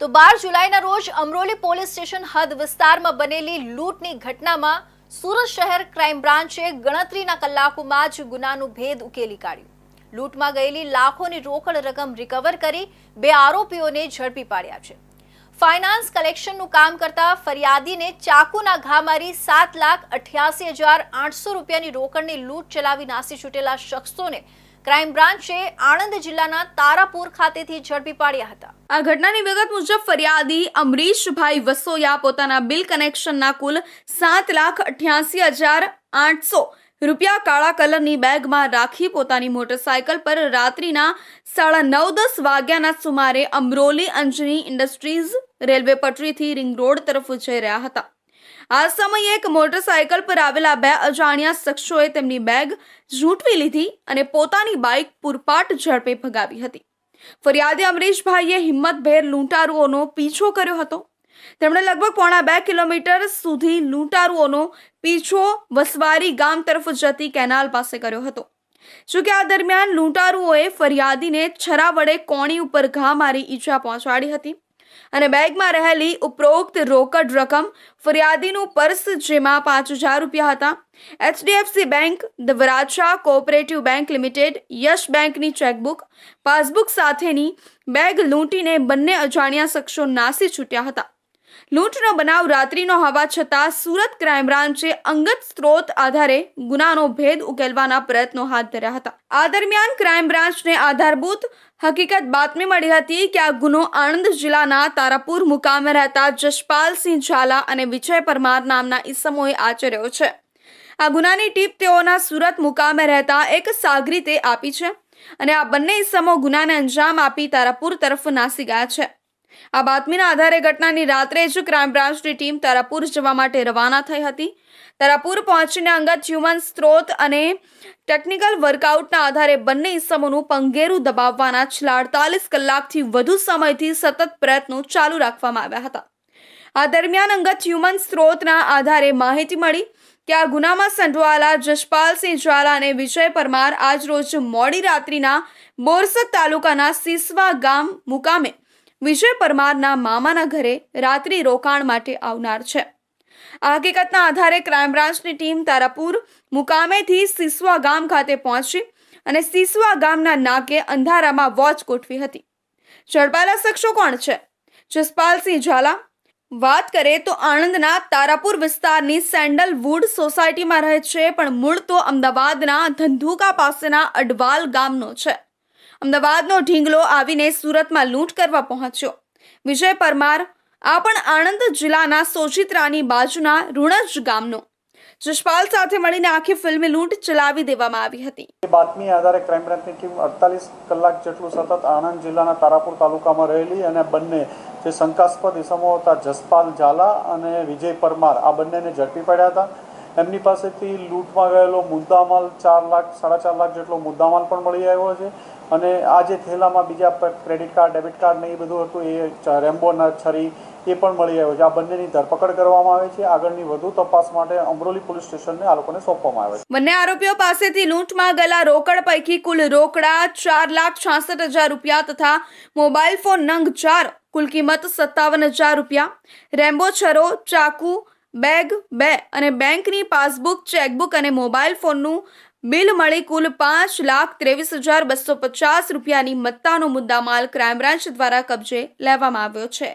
તો બાર જુલાઈના રોજ અમરોલી પોલીસ સ્ટેશન હદ વિસ્તારમાં બનેલી લૂંટની ઘટનામાં સુરત શહેર ક્રાઇમ બ્રાન્ચે ગણતરીના કલાકોમાં જ ગુનાનું ભેદ ઉકેલી કાઢ્યું. લૂંટમાં ગયેલી લાખોની રોકડ રકમ રિકવર કરી બે આરોપીઓને ઝડપી પાડ્યા છે. ફાઇનાન્સ કલેક્શનનું કામ કરતા ફરિયાદીને ચાકુના ઘા મારી સાત લાખ અઠ્યાસી હજાર આઠસો રૂપિયાની રોકડની લૂંટ ચલાવી નાસી છૂટેલા શખ્સોને ક્રાઇમ બ્રાન્ચે આણંદ જિલ્લાના તારાપુર ખાતેથી ઝડપી પાડ્યા હતા. આ ઘટનાની વિગત મુજબ ફરિયાદી અમરીશભાઈ વસોયા પોતાના બિલ કનેક્શનના કુલ સાત લાખ અઠ્યાસી હજાર આઠસો રૂપિયા કાળા કલરની બેગમાં રાખી પોતાની મોટરસાયકલ પર રાત્રિના સાડા નવ દસ વાગ્યાના સુમારે અમરોલી અંજની ઇન્ડસ્ટ્રીઝ રેલવે પટરીથી રિંગ રોડ તરફ જઈ રહ્યા હતા. આ સમયે એક મોટરસાયકલ પર આવેલા બે અજાણ્યા શખ્સોએ તેમની બેગ ઝૂંટવી લીધી અને પોતાની બાઇક પૂરપાટ ઝડપે ભગાવી હતી. ફરિયાદી અમરીશભાઈએ હિંમતભેર લૂંટારુઓનો પીછો કર્યો હતો. તેમણે લગભગ પોણા બે કિલોમીટર સુધી લૂંટારુઓનો પીછો વસવારી ગામ તરફ જતી કેનાલ પાસે કર્યો હતો. જોકે આ દરમિયાન લૂંટારુઓએ ફરિયાદીને છરા વડે કોણી ઉપર ઘા મારી ઈજા પહોંચાડી હતી. અને બેગમાં રહેલી ઉપરોક્ત રોકડ રકમ ફરિયાદીનું પર્સ જેમાં પાંચ હજાર રૂપિયા હતા. HDFC bank, the Varachha cooperative bank limited, Yash બેંકની ચેકબુક, પાસબુક સાથેની બેગ લૂંટીને બંને અજાણ્યા શખ્સો નાસી છૂટ્યા હતા. લૂંટનો બનાવ રાત્રિનો હોવા છતાં સુરત ક્રાઇમ બ્રાન્ચે અંગત સ્ત્રોત આધારે ગુનાનો ભેદ ઉકેલવાના પ્રયત્નો હાથ ધર્યા હતા. આ દરમિયાન ક્રાઇમ બ્રાન્ચને આધારભૂત હકીકત બાતમી મળી હતી કે આ ગુનો આણંદ જિલ્લાના તારાપુર મુકામે રહેતા જશપાલસિંહ ઝાલા અને વિજય પરમાર નામના ઈસમોએ આચર્યો છે. આ ગુનાની ટીપ તેઓના સુરત મુકામે રહેતા એક સાગરીતે આપી છે અને આ બંને ઈસમો ગુનાને અંજામ આપી તારાપુર તરફ નાસી ગયા છે. આ બાતમીના આધારે ઘટનાની રાત્રે જ ક્રાઇમ બ્રાન્ચની ટીમ તારાપુર જવા માટે રવાના થઈ હતી. તારાપુર પહોંચીને અંગત હ્યુમન સ્ત્રોત અને ટેકનિકલ વર્કઆઉટના આધારે બંને ઇસમોનું પંગેરું દબાવવાના છેલ્લા અડતાલીસ કલાકથી વધુ સમયથી સતત પ્રયત્નો ચાલુ રાખવામાં આવ્યા હતા. આ દરમિયાન અંગત હ્યુમન સ્ત્રોતના આધારે માહિતી મળી કે આ ગુનામાં સંડવાયેલા જશપાલસિંહ જ્વાલા અને વિજય પરમાર આજરોજ મોડી રાત્રિના બોરસદ તાલુકાના સિસવા ગામ મુકામે વિજય પરમારના મામાના ઘરે રાત્રિ રોકાણ માટે આવનાર છે. આ હકીકતના આધારે ક્રાઇમ બ્રાન્ચની ટીમ તારાપુર મુકામેથી સિસવા ગામ ખાતે પહોંચી અને સિસવા ગામના નાકે અંધારામાં વોચ ગોઠવી હતી. ઝડપાયેલા શખ્સો કોણ છે? જસપાલસિંહ ઝાલા. વાત કરીએ તો આણંદના તારાપુર વિસ્તારની સેન્ડલવુડ સોસાયટીમાં રહે છે, પણ મૂળ તો અમદાવાદના ધંધુકા પાસેના અડવાલ ગામનો છે. અમદાવાદનો ઢીંગલો આવીને સુરતમાં લૂંટ કરવા પહોંચ્યો. વિજય પરમાર, આ પણ આણંદ જિલ્લાના સોજિત્રાની બાજુના ઋણજ ગામનો. જશપાલ સાથે મળીને આખી ફિલ્મ લૂંટ ચલાવી દેવામાં આવી હતી. બાતમી આધારે ક્રાઇમ બ્રાન્ચની ટીમ અડતાલીસ કલાક જેટલું સતત આણંદ જિલ્લાના તારાપુર તાલુકામાં રહેલી અને બંને જે શંકાસ્પદ ઇસમો હતા, જસપાલ ઝાલા અને વિજય પરમાર, આ બંનેને ઝડપી પડ્યા હતા. એમની પાસેથી લૂંટમાં ગયેલો મુદ્દામાલ ચાર લાખ, સાડા ચાર લાખ જેટલો મુદ્દામાલ પણ મળી આવ્યો છે. અને આ જે થેલામાં બીજા ક્રેડિટ કાર્ડ, ડેબિટ કાર્ડ ને એ બધું હતું, એ રેમ્બોના છરી એ પણ મળી આવ્યો છે. આ બંનેની ધરપકડ કરવામાં આવે છે. આગળની વધુ તપાસ માટે અમરોલી પોલીસ સ્ટેશનને આ લોકોને સોંપવામાં આવે છે. બંને આરોપીઓ પાસેથી લૂંટમાં ગયેલા રોકડ પૈકી કુલ રોકડા ચાર લાખ છાસઠ હજાર રૂપિયા તથા મોબાઈલ ફોન નંગ ચાર, કુલ કિંમત સત્તાવન હજાર રૂપિયા. રેમ્બો, છરો, ચાકુ બેગ, બે અને બેંકની પાસબુક, ચેકબુક અને મોબાઈલ ફોનનું બિલ મળી કુલ પાંચ લાખ ત્રેવીસ હજાર બસો પચાસ રૂપિયાની મત્તાનો મુદ્દામાલ ક્રાઇમ બ્રાન્ચ દ્વારા કબજે લેવામાં આવ્યો છે.